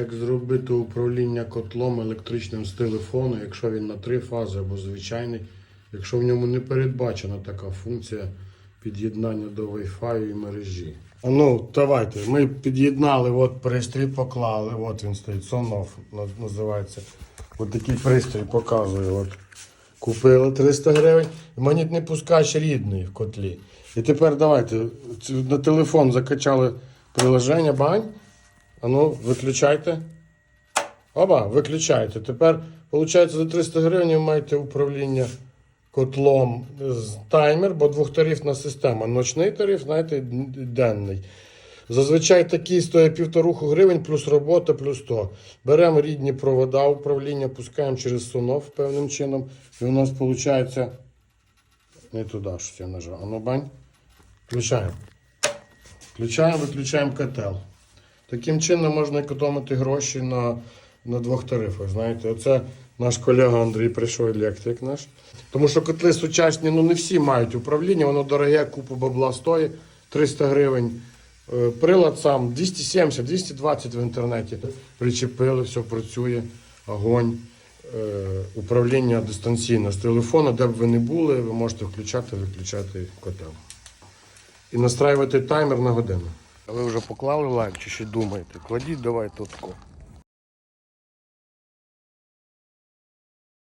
Як зробити управління котлом електричним з телефону, якщо він на три фази або звичайний, якщо в ньому не передбачена така функція під'єднання до Wi-Fi і мережі. Ну, давайте. Ми під'єднали, от пристрій поклали, от він стоїть, Сонов називається. От такий пристрій показує. От. Купили 300 гривень, магнітний пускач рідний в котлі. І тепер давайте на телефон закачали приложення, бань. А ну, виключайте. Оба, виключайте. Тепер, виходить, за 300 гривень маєте управління котлом таймер, бо двохтарифна система. Ночний тариф, знаєте, денний. Зазвичай такий стоїть півторуху гривень, плюс робота, плюс то. Беремо рідні провода управління, пускаємо через сонов певним чином. І у нас виходить. Не туди, що я нажав. А ну бань. Включаємо. Включаємо, виключаємо котел. Таким чином можна економити гроші на, на двох тарифах. Знаєте, оце наш колега Андрій прийшов електрик наш. Тому що котли сучасні, ну не всі мають управління, воно дороге, купу бабла стоїть 300 гривень. Е, Прилад сам 270-220 в інтернеті. Причепили, все працює, огонь. Е, Управління дистанційне з телефону, де б ви не були, ви можете включати, виключати котел. І настраювати таймер на годину. А ви вже поклали лайк чи ще думаєте? Кладіть давай тако.